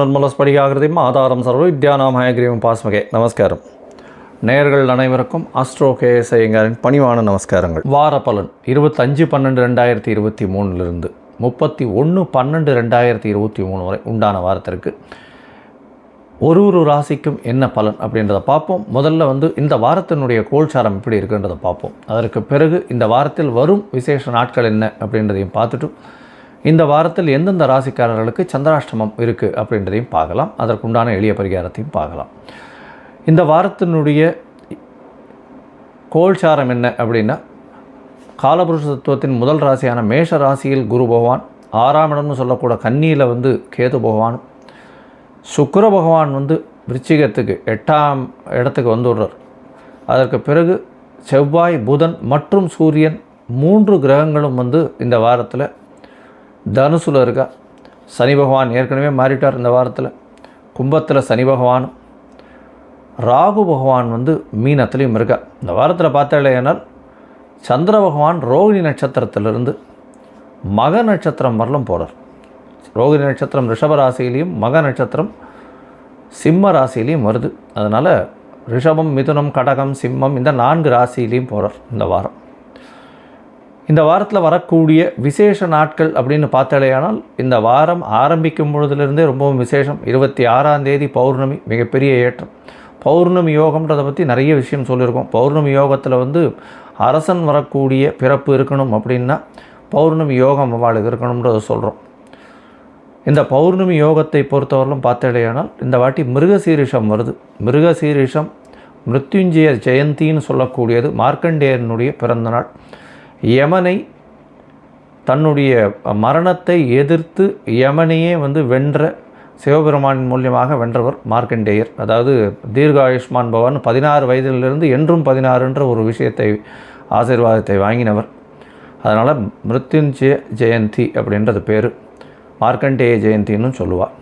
ஞானானந்தமயம் நிர்மலஸ்படிகாகிருதியும் ஆதாரம் சர்வ வித்யானாமயகிரியும் பாஸ்மகே. நமஸ்காரம். நேயர்கள் அனைவருக்கும் அஸ்ட்ரோ கேஎஸ் ஐயங்காரின் பணிவான நமஸ்காரங்கள். வார பலன் இருபத்தஞ்சு பன்னெண்டு ரெண்டாயிரத்தி இருபத்தி மூணுலேருந்து முப்பத்தி ஒன்று பன்னெண்டு ரெண்டாயிரத்தி இருபத்தி மூணு வரை உண்டான வாரத்திற்கு ஒரு ஒரு ராசிக்கும் என்ன பலன் அப்படின்றத பார்ப்போம். முதல்ல வந்து இந்த வாரத்தினுடைய கோல்சாரம் எப்படி இருக்குன்றதை பார்ப்போம். அதற்கு பிறகு இந்த வாரத்தில் வரும் விசேஷ நாட்கள் என்ன அப்படின்றதையும் பார்த்துட்டு இந்த வாரத்தில் எந்தெந்த ராசிக்காரர்களுக்கு சந்திராஷ்டமம் இருக்குது அப்படின்றதையும் பார்க்கலாம். அதற்குண்டான எளிய பரிகாரத்தையும் பார்க்கலாம். இந்த வாரத்தினுடைய கோல்சாரம் என்ன அப்படின்னா காலபுருஷ தத்துவத்தின் முதல் ராசியான மேஷ ராசியில் குரு பகவான் ஆறாம் இடம்னு சொல்லக்கூட கன்னியில் வந்து கேது பகவான் சுக்கர பகவான் வந்து விருச்சிகத்துக்கு எட்டாம் இடத்துக்கு வந்துடுறார் அதற்கு பிறகு செவ்வாய் புதன் மற்றும் சூரியன் மூன்று கிரகங்களும் வந்து இந்த வாரத்தில் தனுசுல இருக்கா? சனி பகவான் ஏற்கனவே மாறிட்டார் இந்த வாரத்தில். கும்பத்தில் சனி பகவானும் ராகு பகவான் வந்து மீனத்துலேயும் இருக்கா. இந்த வாரத்தில் பார்த்தாலேனால் சந்திர பகவான் ரோகிணி நட்சத்திரத்திலிருந்து மக நட்சத்திரம் வரலும் போகிறார் ரோகிணி நட்சத்திரம் ரிஷப ராசியிலையும் மக நட்சத்திரம் சிம்ம ராசியிலையும் வருது. அதனால் ரிஷபம் மிதுனம் கடகம் சிம்மம் இந்த நான்கு ராசியிலையும் போகிறார் இந்த வாரம். இந்த வாரத்தில் வரக்கூடிய விசேஷ நாட்கள் அப்படின்னு பார்த்தாலேயானால் இந்த வாரம் ஆரம்பிக்கும் பொழுதுலேருந்தே ரொம்பவும் விசேஷம். இருபத்தி ஆறாம் தேதி பௌர்ணமி மிகப்பெரிய ஏற்றம். பௌர்ணமி யோகம்ன்றதை பற்றி நிறைய விஷயம் சொல்லியிருக்கோம். பௌர்ணமி யோகத்தில் வந்து அரசன் வரக்கூடிய பிறப்பு இருக்கணும் அப்படின்னா பௌர்ணமி யோகம் அவளுக்கு இருக்கணுன்றதை சொல்கிறோம் இந்த பௌர்ணமி யோகத்தை பொறுத்தவரையிலும் பார்த்தாலேயானால் இந்த வாட்டி மிருகசீரிஷம் வருது. மிருகசீரிஷம் மிருத்யுஞ்சய ஜெயந்தின்னு சொல்லக்கூடியது மார்க்கண்டேயனுடைய பிறந்தநாள் யமனை தன்னுடைய மரணத்தை எதிர்த்து யமனையே வந்து வென்ற சிவபெருமானின் மூலியமாக வென்றவர் மார்க்கண்டேயர். அதாவது தீர்காயுஷ்மான் பவன் பதினாறு வயதிலிருந்து என்றும் பதினாறுன்ற ஒரு விஷயத்தை ஆசீர்வாதத்தை வாங்கினவர். அதனால் மிருத்யுஞ்சய ஜெயந்தி அப்படின்றது பேர். மார்க்கண்டேய ஜெயந்தின்னு சொல்லுவாள்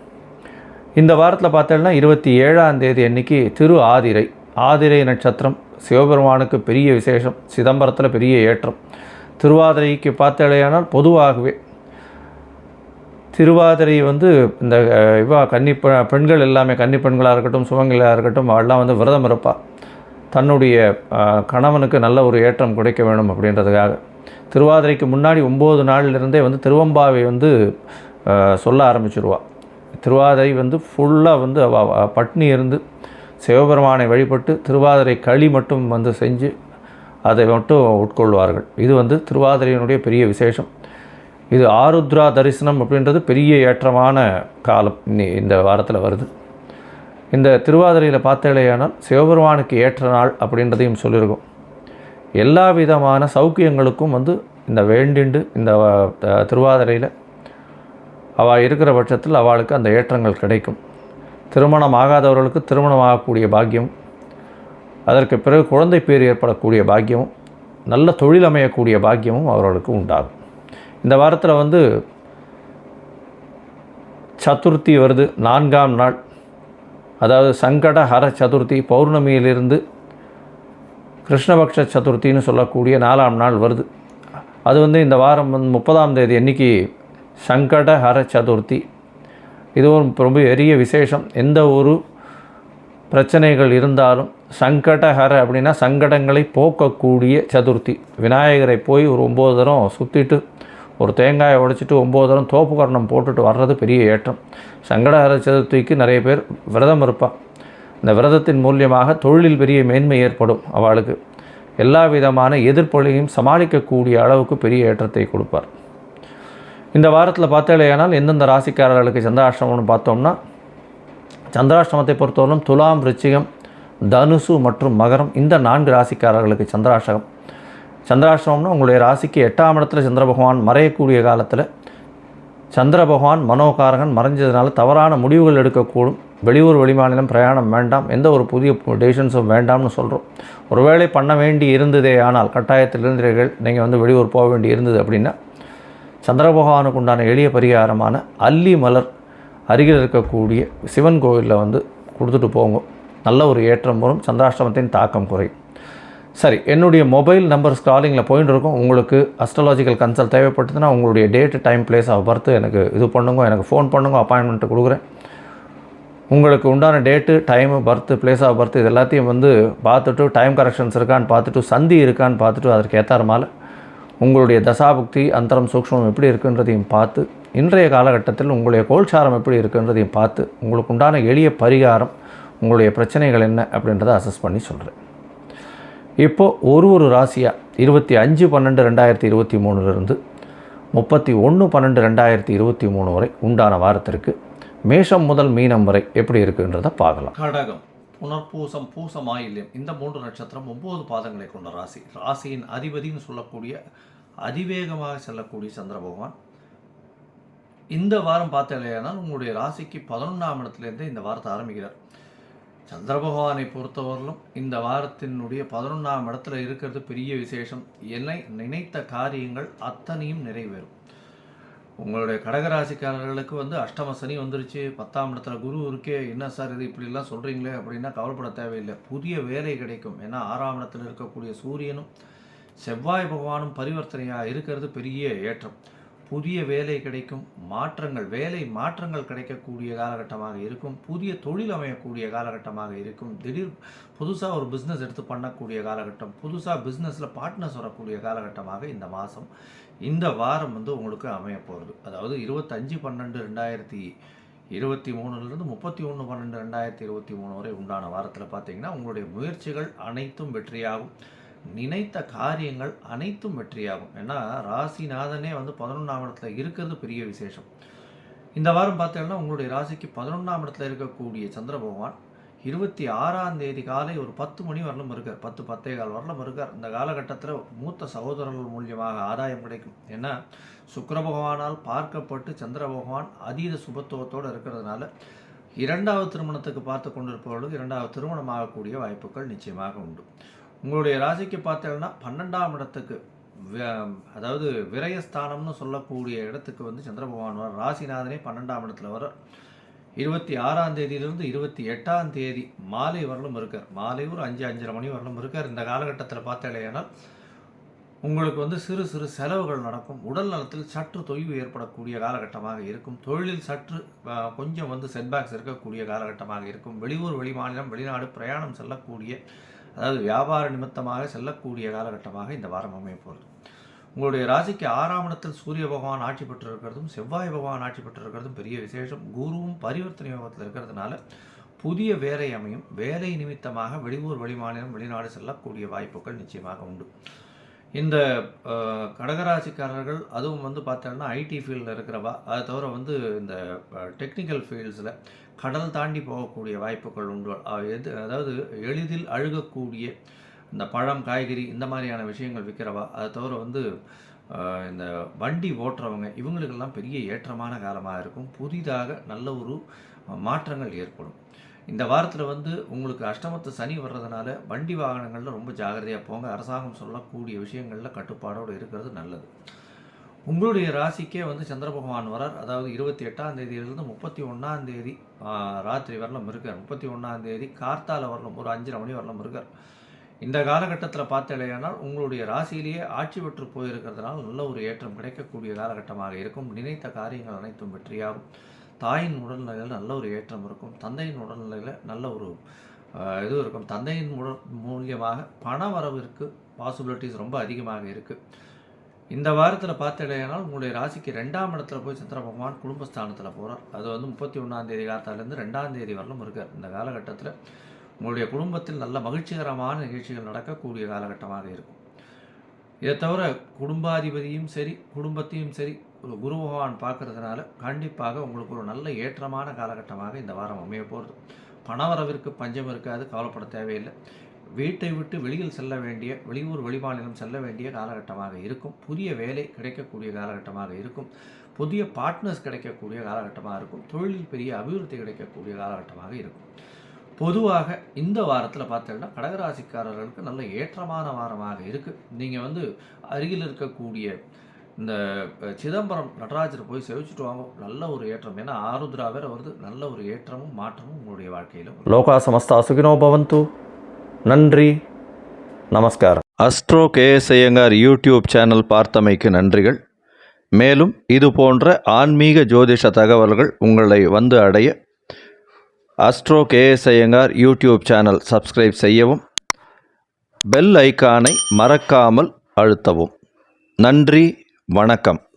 இந்த வாரத்தில் பார்த்தோம்னா இருபத்தி ஏழாம் தேதி அன்னைக்கு திரு ஆதிரை ஆதிரை நட்சத்திரம் சிவபெருமானுக்கு பெரிய விசேஷம் சிதம்பரத்தில் பெரிய ஏற்றம். திருவாதிரைக்கு பார்த்தடையானால் பொதுவாகவே திருவாதிரை வந்து இந்த அஹ், இவா கன்னி பெண்கள் எல்லாமே கன்னி பெண்களாக இருக்கட்டும் சுமங்களாக இருக்கட்டும் அவெல்லாம் வந்து விரதம் இருப்பாள் தன்னுடைய கணவனுக்கு நல்ல ஒரு ஏற்றம் கிடைக்க வேணும் அப்படின்றதுக்காக. திருவாதிரைக்கு முன்னாடி ஒம்பது நாளிலிருந்தே வந்து திருவம்பாவை வந்து சொல்ல ஆரம்பிச்சிருவாள் திருவாதிரை வந்து ஃபுல்லாக வந்து பட்னி இருந்து சிவபெருமானை வழிபட்டு திருவாதிரை களி மட்டும் வந்து செஞ்சு அதை மட்டும் உட்கொள்வார்கள். இது வந்து திருவாதிரையினுடைய பெரிய விசேஷம். இது ஆருத்ரா தரிசனம் அப்படின்றது பெரிய ஏற்றமான காலம். இன்னி- இந்த வாரத்தில் வருது. இந்த திருவாதிரையில் பார்த்தாலேயானால் சிவபெருமானுக்கு ஏற்ற நாள் அப்படின்றதையும் சொல்லியிருக்கோம். எல்லா விதமான சௌக்கியங்களுக்கும் வந்து இந்த வேண்டிண்டு இந்த திருவாதிரையில் அவள் இருக்கிற பட்சத்தில் அவளுக்கு அந்த ஏற்றங்கள் கிடைக்கும். திருமணம் ஆகாதவர்களுக்கு திருமணம் ஆகக்கூடிய பாக்கியம். அதற்கு பிறகு குழந்தை பேர் ஏற்படக்கூடிய பாக்கியமும் நல்ல தொழில் அமையக்கூடிய பாக்கியமும் அவர்களுக்கு உண்டாகும். இந்த வாரத்தில் வந்து சதுர்த்தி வருது நான்காம் நாள். அதாவது சங்கட ஹர சதுர்த்தி பௌர்ணமியிலிருந்து கிருஷ்ணபக்ஷ சதுர்த்தின்னு சொல்லக்கூடிய நாலாம் நாள் வருது. அது வந்து இந்த வாரம் வந்து முப்பதாம் தேதி அன்னைக்கு சங்கட ஹர சதுர்த்தி. இதுவும் ரொம்ப பெரிய விசேஷம். எந்த ஒரு பிரச்சனைகள் இருந்தாலும் சங்கடஹர அப்படின்னா சங்கடங்களை போக்கக்கூடிய சதுர்த்தி. விநாயகரை போய் ஒரு ஒம்பது தரம் சுற்றிட்டு ஒரு தேங்காயை உடைச்சிட்டு ஒம்பது தரம் தோப்பு கரணம் போட்டுட்டு வர்றது பெரிய ஏற்றம். சங்கடஹர சதுர்த்திக்கு நிறைய பேர் விரதம் இருப்பாள் இந்த விரதத்தின் மூலியமாக தொழிலில் பெரிய மேன்மை ஏற்படும் அவளுக்கு. எல்லா விதமான எதிர்ப்பொழியும் சமாளிக்கக்கூடிய அளவுக்கு பெரிய ஏற்றத்தை கொடுப்பார். இந்த வாரத்தில் பார்த்தாலேயானால் எந்தெந்த ராசிக்காரர்களுக்கு சந்திராஷ்டமம்னு பார்த்தோம்னா சந்திராஷ்டமத்தை பொறுத்தவரைக்கும் துலாம் ரிச்சிகம் தனுசு மற்றும் மகரம் இந்த நான்கு ராசிக்காரர்களுக்கு சந்திராஷ்டகம். சந்திராஷ்டமம்னா உங்களுடைய ராசிக்கு எட்டாம் இடத்துல சந்திர பகவான் மறையக்கூடிய காலத்தில் சந்திர பகவான் மனோகாரகன் மறைஞ்சதுனால தவறான முடிவுகள் எடுக்கக்கூடும். வெளியூர் வெளிமாநிலம் பிரயாணம் வேண்டாம் எந்த ஒரு புதிய டெசிஷன்ஸும் வேண்டாம்னு சொல்கிறோம் ஒருவேளை பண்ண வேண்டி இருந்ததே ஆனால் கட்டாயத்தில் இருந்தீர்கள் நீங்கள் வந்து வெளியூர் போக வேண்டி இருந்தது அப்படின்னா சந்திர பகவானுக்கு உண்டான எளிய பரிகாரமான அல்லி மலர் அருகில் இருக்கக்கூடிய சிவன் கோவிலில் வந்து கொடுத்துட்டு போங்க. நல்ல ஒரு ஏற்றம் வரும். சந்திராஷ்டமத்தின் தாக்கம் குறையும். சரி என்னுடைய மொபைல் நம்பர் ஸ்க்ராலிங்கில் போயின்னு இருக்கும். உங்களுக்கு அஸ்ட்ராலாஜிக்கல் கன்சல்ட் தேவைப்பட்டதுன்னா உங்களுடைய date time place of birth எனக்கு இது பண்ணுங்க. எனக்கு ஃபோன் பண்ணுங்க. அப்பாயின்மெண்ட்டு கொடுக்குறேன். உங்களுக்கு உண்டான date time birth place of birth இது எல்லாத்தையும் வந்து பார்த்துட்டு டைம் கரெக்ஷன்ஸ் இருக்கான்னு பார்த்துட்டு சந்தி இருக்கான்னு பார்த்துட்டு அதற்கு ஏற்றாற உங்களுடைய தசாபுக்தி அந்தரம் சூக்ஷ்மம் எப்படி இருக்குன்றதையும் பார்த்து இன்றைய காலகட்டத்தில் உங்களுடைய கோல்சாரம் எப்படி இருக்குன்றதையும் பார்த்து உங்களுக்கு உண்டான எளிய பரிகாரம் உங்களுடைய பிரச்சனைகள் என்ன அப்படின்றத அசஸ் பண்ணி சொல்கிறேன் இப்போது ஒரு ஒரு ராசியாக இருபத்தி அஞ்சு பன்னெண்டு ரெண்டாயிரத்தி இருபத்தி மூணுலேருந்து முப்பத்தி ஒன்று பன்னெண்டு ரெண்டாயிரத்தி இருபத்தி மூணு வரை உண்டான வாரத்திற்கு மேஷம் முதல் மீனம் வரை எப்படி இருக்குன்றதை பார்க்கலாம். கடகம். புனர்பூசம் பூசம் ஆயில்யம் இந்த மூன்று நட்சத்திரம் ஒம்பது பாதங்களை கொண்ட ராசி. ராசியின் அதிபதினு சொல்லக்கூடிய அதிவேகமாக செல்லக்கூடிய சந்திர பகவான். இந்த வாரம் பார்த்தீங்கன்னா உங்களுடைய ராசிக்கு பதினொன்றாம் இடத்துலேருந்து இந்த வாரத்தை ஆரம்பிக்கிறார். சந்திர பகவானை பொறுத்தவரையிலும் இந்த வாரத்தினுடைய பதினொன்றாம் இடத்துல இருக்கிறது பெரிய விசேஷம். என்னை நினைத்த காரியங்கள் அத்தனையும் நிறைவேறும். உங்களுடைய கடகராசிக்காரர்களுக்கு வந்து அஷ்டம சனி வந்துருச்சு பத்தாம் இடத்துல குரு இருக்கே என்ன சார் இது இப்படிலாம் சொல்கிறீங்களே அப்படின்னா கவலைப்பட தேவையில்லை. புதிய வேலை கிடைக்கும். ஏன்னா ஆறாம் இடத்துல இருக்கக்கூடிய சூரியனும் செவ்வாய் பகவானும் பரிவர்த்தனையாக இருக்கிறது பெரிய ஏற்றம். புதிய வேலை கிடைக்கும் மாற்றங்கள் வேலை மாற்றங்கள் கிடைக்கக்கூடிய காலகட்டமாக இருக்கும் புதிய தொழில் அமையக்கூடிய காலகட்டமாக இருக்கும். திடீர் புதுசாக ஒரு பிஸ்னஸ் எடுத்து பண்ணக்கூடிய காலகட்டம் புதுசாக பிஸ்னஸில் பார்ட்னர்ஸ் வரக்கூடிய காலகட்டமாக இந்த மாதம் இந்த வாரம் வந்து உங்களுக்கு அமைய போகிறது அதாவது இருபத்தஞ்சு பன்னெண்டு ரெண்டாயிரத்தி இருபத்தி மூணுலேருந்து முப்பத்தி ஒன்று பன்னெண்டு ரெண்டாயிரத்தி இருபத்தி மூணு வரை உண்டான வாரத்தில் பார்த்தீங்கன்னா உங்களுடைய முயற்சிகள் அனைத்தும் வெற்றியாகும். நினைத்த காரியங்கள் அனைத்தும் வெற்றியாகும். ஏன்னா ராசிநாதனே வந்து பதினொன்றாம் இடத்துல இருக்கிறது பெரிய விசேஷம். இந்த வாரம் பார்த்தீங்கன்னா உங்களுடைய ராசிக்கு பதினொன்றாம் இடத்துல இருக்கக்கூடிய சந்திர பகவான் இருபத்தி ஆறாம் தேதி காலை ஒரு பத்து மணி வரலும் இருக்கார். பத்து பத்தே கால் வரலும் இருக்கார். இந்த காலகட்டத்தில் மூத்த சகோதரர்கள் மூலியமாக ஆதாயம் கிடைக்கும். ஏன்னா சுக்கர பகவானால் பார்க்கப்பட்டு சந்திர பகவான் அதீத சுபத்துவத்தோடு இருக்கிறதுனால இரண்டாவது திருமணத்துக்கு பார்த்து கொண்டிருப்பவர்களுக்கு இரண்டாவது திருமணமாகக்கூடிய வாய்ப்புகள் நிச்சயமாக உண்டு. உங்களுடைய ராசிக்கு பார்த்தீங்கன்னா பன்னெண்டாம் இடத்துக்கு அதாவது விரயஸ்தானம்னு சொல்லக்கூடிய இடத்துக்கு வந்து சந்திர பகவான் வர ராசிநாதனே பன்னெண்டாம் இடத்துல வர இருபத்தி ஆறாம் தேதியிலிருந்து இருபத்தி எட்டாம் தேதி மாலை வரலும் இருக்கார். மாலை ஒரு அஞ்சு அஞ்சரை மணி வரலும் இருக்கார். இந்த காலகட்டத்தில் பார்த்தாலேயானால் உங்களுக்கு வந்து சிறு சிறு செலவுகள் நடக்கும். உடல் நலத்தில் சற்று தொய்வு ஏற்படக்கூடிய காலகட்டமாக இருக்கும். தொழிலில் சற்று கொஞ்சம் வந்து செட்பேக்ஸ் இருக்கக்கூடிய காலகட்டமாக இருக்கும். வெளியூர் வெளிமாநிலம் வெளிநாடு பிரயாணம் செல்லக்கூடிய அதாவது வியாபார நிமித்தமாக செல்லக்கூடிய காலகட்டமாக இந்த வாரம் அமைய போகிறது. உங்களுடைய ராசிக்கு ஆறாம் இடத்தில் சூரிய பகவான் ஆட்சி பெற்றிருக்கிறதும் செவ்வாய் பகவான் ஆட்சி பெற்றிருக்கிறதும் பெரிய விசேஷம். குருவும் பரிவர்த்தனை யோகத்தில் இருக்கிறதுனால புதிய வேலை அமையும். வேலை நிமித்தமாக வெளியூர் வெளிமாநிலம் வெளிநாடு செல்லக்கூடிய வாய்ப்புகள் நிச்சயமாக உண்டு. இந்த கடகராசிக்காரர்கள் அதுவும் வந்து பார்த்தோம்னா ஐடி ஃபீல்டில் இருக்கிறவா? அதை தவிர வந்து இந்த டெக்னிக்கல் ஃபீல்ட்ஸில் கடல் தாண்டி போகக்கூடிய வாய்ப்புகள் உண்டு. எது அதாவது எளிதில் அழுகக்கூடிய இந்த பழம் காய்கறி இந்த மாதிரியான விஷயங்கள் விற்கிறவா அதை தவிர வந்து இந்த வண்டி ஓட்டுறவங்க இவங்களுக்கெல்லாம் பெரிய ஏற்றமான காலமாக இருக்கும். புதிதாக நல்ல ஒரு மாற்றங்கள் ஏற்படும். இந்த வாரத்தில் வந்து உங்களுக்கு அஷ்டமத்து சனி வர்றதுனால வண்டி வாகனங்களில் ரொம்ப ஜாகிரதையாக போங்க. அரசாங்கம் சொல்லக்கூடிய விஷயங்களில் கட்டுப்பாடோடு இருக்கிறது நல்லது. உங்களுடைய ராசிக்கே வந்து சந்திர பகவான் வரார் அதாவது இருபத்தி எட்டாம் தேதியிலிருந்து முப்பத்தி ஒன்றாம் தேதி ராத்திரி வரலாம் இருக்கார். முப்பத்தி ஒன்றாம் தேதி கார்த்தால வரலாம் ஒரு அஞ்சரை மணி வரலாம் இருக்கார். இந்த காலகட்டத்தில் பார்த்தலையானால் உங்களுடைய ராசியிலேயே ஆட்சி பெற்று போயிருக்கிறதுனால நல்ல ஒரு ஏற்றம் கிடைக்கக்கூடிய காலகட்டமாக இருக்கும். நினைத்த காரியங்கள் அனைத்தும் வெற்றியாகும். தாயின் உடல்நிலையில் நல்ல ஒரு ஏற்றம் இருக்கும். தந்தையின் உடல்நிலையில் நல்ல ஒரு இது இருக்கும். தந்தையின் உடல் மூலியமாக பண வரவிற்கு பாசிபிலிட்டிஸ் ரொம்ப அதிகமாக இருக்குது இந்த வாரத்தில் பார்த்தடையானால் உங்களுடைய ராசிக்கு ரெண்டாம் இடத்துல போய் சந்திர பகவான் குடும்பஸ்தானத்தில் போகிறார் அது வந்து முப்பத்தி ஒன்றாந்தேதி காலத்தாலேருந்து ரெண்டாம் தேதி வரலும் இருக்கார். இந்த காலகட்டத்தில் உங்களுடைய குடும்பத்தில் நல்ல மகிழ்ச்சிகரமான நிகழ்ச்சிகள் நடக்கக்கூடிய காலகட்டமாக இருக்கும். இதை தவிர குடும்பாதிபதியும் சரி குடும்பத்தையும் சரி ஒரு குரு பகவான் பார்க்கறதுனால கண்டிப்பாக உங்களுக்கு ஒரு நல்ல ஏற்றமான காலகட்டமாக இந்த வாரம் அமைய போகிறது பணவரவிற்கு பஞ்சம் இருக்காது கவலைப்பட தேவையில்லை. வீட்டை விட்டு வெளியில் செல்ல வேண்டிய வெளியூர் வெளிமாநிலம் செல்ல வேண்டிய காலகட்டமாக இருக்கும். புதிய வேலை கிடைக்கக்கூடிய காலகட்டமாக இருக்கும். புதிய பார்ட்னர்ஸ் கிடைக்கக்கூடிய காலகட்டமாக இருக்கும். தொழிலில் பெரிய அபிவிருத்தி கிடைக்கக்கூடிய காலகட்டமாக இருக்கும். பொதுவாக இந்த வாரத்தில் பார்த்தீங்கன்னா கடகராசிக்காரர்களுக்கு நல்ல ஏற்றமான வாரமாக இருக்குது நீங்கள் வந்து அருகில் இருக்கக்கூடிய இந்த சிதம்பரம் நடராஜரை போய் செவிச்சுட்டு வாங்க. நல்ல ஒரு ஏற்றம். ஏன்னா ஆருத்ரா வேற வருது. நல்ல ஒரு ஏற்றமும் மாற்றமும் உங்களுடைய வாழ்க்கையிலும் லோகா சமஸ்தா சுகினோ பவந்து. நன்றி. நமஸ்காரம். Astro KS Iyengar YouTube channel பார்த்தமைக்கு நன்றிகள். மேலும் இது போன்ற ஆன்மீக ஜோதிஷ தகவல்கள் உங்களை வந்து அடைய astro KS Iyengar YouTube channel subscribe செய்யவும் பெல் ஐக்கானை மறக்காமல் அழுத்தவும். நன்றி. வணக்கம்.